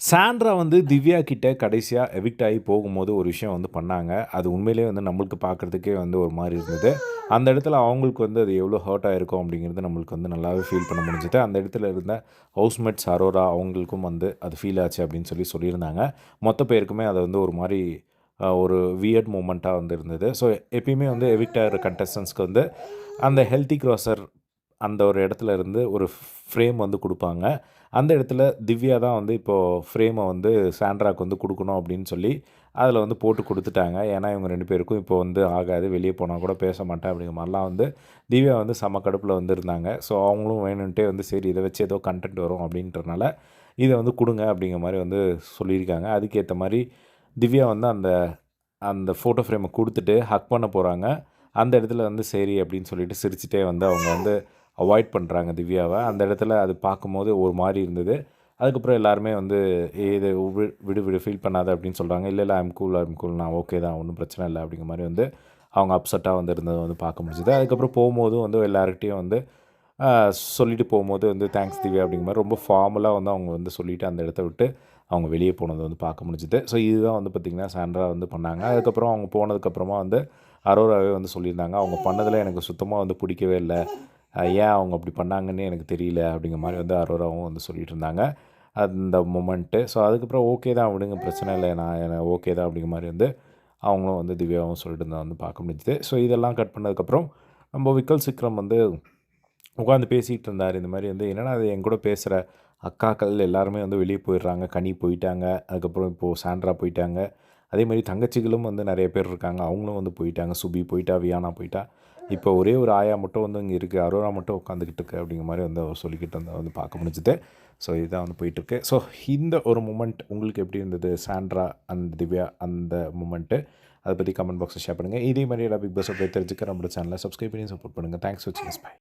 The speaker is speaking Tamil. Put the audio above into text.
சாண்ட்ரா வந்து திவ்யா கிட்ட கடைசியாக எவிக்ட் ஆகி போகும்போது ஒரு விஷயம் வந்து பண்ணாங்க. அது உண்மையிலேயே வந்து நம்மளுக்கு பார்க்குறதுக்கே வந்து ஒரு மாதிரி இருந்தது. அந்த இடத்துல அவங்களுக்கு வந்து அது எவ்வளோ ஹர்ட் ஆகிருக்கும் அப்படிங்கிறது நம்மளுக்கு வந்து நல்லாவே ஃபீல் பண்ண முடிஞ்சது. அந்த இடத்துல இருந்த ஹவுஸ்மேட்ஸ் அரோரா அவங்களுக்கும் வந்து அது ஃபீல் ஆச்சு அப்படின்னு சொல்லி சொல்லியிருந்தாங்க. மொத்த பேருக்குமே அதை வந்து ஒரு மாதிரி ஒரு வியர்ட் மூமெண்ட்டாக வந்து இருந்தது. ஸோ எப்பயுமே வந்து எவிக்ட் ஆகிற கண்டஸ்டன்ஸ்க்கு வந்து அந்த ஹெல்த்தி க்ராசர் அந்த ஒரு இடத்துல இருந்து ஒரு ஃப்ரேம் வந்து கொடுப்பாங்க. அந்த இடத்துல திவ்யா தான் வந்து இப்போது ஃப்ரேமை வந்து சாண்ட்ராக்கு வந்து கொடுக்கணும் அப்படின்னு சொல்லி அதில் வந்து போட்டு கொடுத்துட்டாங்க. ஏன்னா இவங்க ரெண்டு பேருக்கும் இப்போ வந்து ஆகாது. வெளியே போனால் கூட பேச மாட்டேன் அப்படிங்கிற மாதிரிலாம் வந்து திவ்யா வந்து செம கடுப்பில் வந்து இருந்தாங்க. ஸோ அவங்களும் வேணும்ன்ட்டே வந்து சரி இதை வச்சு ஏதோ கண்டென்ட் வரும் அப்படின்றனால இதை வந்து கொடுங்க அப்படிங்கிற மாதிரி வந்து சொல்லியிருக்காங்க. அதுக்கேற்ற மாதிரி திவ்யா வந்து அந்த அந்த ஃபோட்டோ ஃப்ரேமை கொடுத்துட்டு ஹக் பண்ண போகிறாங்க அந்த இடத்துல வந்து சரி அப்படின்னு சொல்லிட்டு சிரிச்சுட்டே வந்து அவங்க வந்து அவாய்ட் பண்ணுறாங்க திவ்யாவை. அந்த இடத்துல அது பார்க்கும்போது ஒரு மாதிரி இருந்தது. அதுக்கப்புறம் எல்லாருமே வந்து இது விடு விடு ஃபீல் பண்ணாத அப்படின்னு சொல்கிறாங்க இல்லை இல்லை ஐம் கூல் ஐம் கூல் நான் ஓகே தான் ஒன்றும் பிரச்சனை இல்லை அப்படிங்கிற மாதிரி வந்து அவங்க அப்செட்டாக வந்து இருந்ததை வந்து பார்க்க முடிஞ்சுது. அதுக்கப்புறம் போகும்போதும் வந்து எல்லாருக்கிட்டையும் வந்து சொல்லிட்டு போகும்போது வந்து தேங்க்ஸ் திவ்யா அப்படிங்கிற மாதிரி ரொம்ப ஃபார்மலாக வந்து அவங்க வந்து சொல்லிவிட்டு அந்த இடத்த விட்டு அவங்க வெளியே போனதை வந்து பார்க்க முடிஞ்சுது. ஸோ இதுதான் வந்து பார்த்திங்கன்னா சாண்ட்ரா வந்து பண்ணாங்க. அதுக்கப்புறம் அவங்க போனதுக்கப்புறமா வந்து அரோராவே வந்து சொல்லியிருந்தாங்க. அவங்க பண்ணதில் எனக்கு சுத்தமாக வந்து பிடிக்கவே இல்லை. ஏன் அவங்க அப்படி பண்ணாங்கன்னு எனக்கு தெரியல அப்படிங்கிற மாதிரி வந்து அரோராவும் வந்து சொல்லிட்டு இருந்தாங்க அந்த மொமெண்ட்டு ஸோ அதுக்கப்புறம் ஓகே தான் விடுங்க பிரச்சனை இல்லை நான் எனக்கு ஓகே தான் அப்படிங்கிற மாதிரி வந்து அவங்களும் வந்து திவ்யாவும் சொல்லிட்டு இருந்தால் வந்து பார்க்க முடிஞ்சுது. ஸோ இதெல்லாம் கட் பண்ணதுக்கப்புறம் நம்ம விக்கல் சிக்ரம் வந்து உட்காந்து பேசிகிட்டு இருந்தார். இந்த மாதிரி வந்து என்னென்னா அது என் கூட பேசுகிற அக்காக்கள் எல்லாருமே வந்து வெளியே போயிடுறாங்க கனி போயிட்டாங்க அதுக்கப்புறம் இப்போது சாண்ட்ரா போயிட்டாங்க. அதே மாதிரி தங்கச்சிகளும் வந்து நிறைய பேர் இருக்காங்க அவங்களும் வந்து போயிட்டாங்க. சுபி போயிட்டா வியானா போயிட்டா. இப்போ ஒரே ஒரு ஆயா மட்டும் வந்து இங்கே இருக்குது அரோரா மட்டும் உட்காந்துக்கிட்டு இருக்கு அப்படிங்கிற மாதிரி வந்து அவர் சொல்லிக்கிட்டு வந்து வந்து பார்க்க முடிஞ்சுது. ஸோ இதுதான் வந்து போயிட்டுருக்கு. ஸோ இந்த ஒரு மூமெண்ட் உங்களுக்கு எப்படி இருந்தது? சாண்ட்ரா அந்த திவ்யா அந்த மூமெண்ட்டு அதை பற்றி கமெண்ட் பாக்ஸில் ஷேர் பண்ணுங்கள் இதே மாதிரி எல்லா பிக் பாஸ் அப்படியே தெரிஞ்சுக்க நம்மளோட சேனலை சப்ஸ்கிரைப் பண்ணி சப்போர்ட் பண்ணுங்கள் தேங்க்ஸ் வச்சு பாய்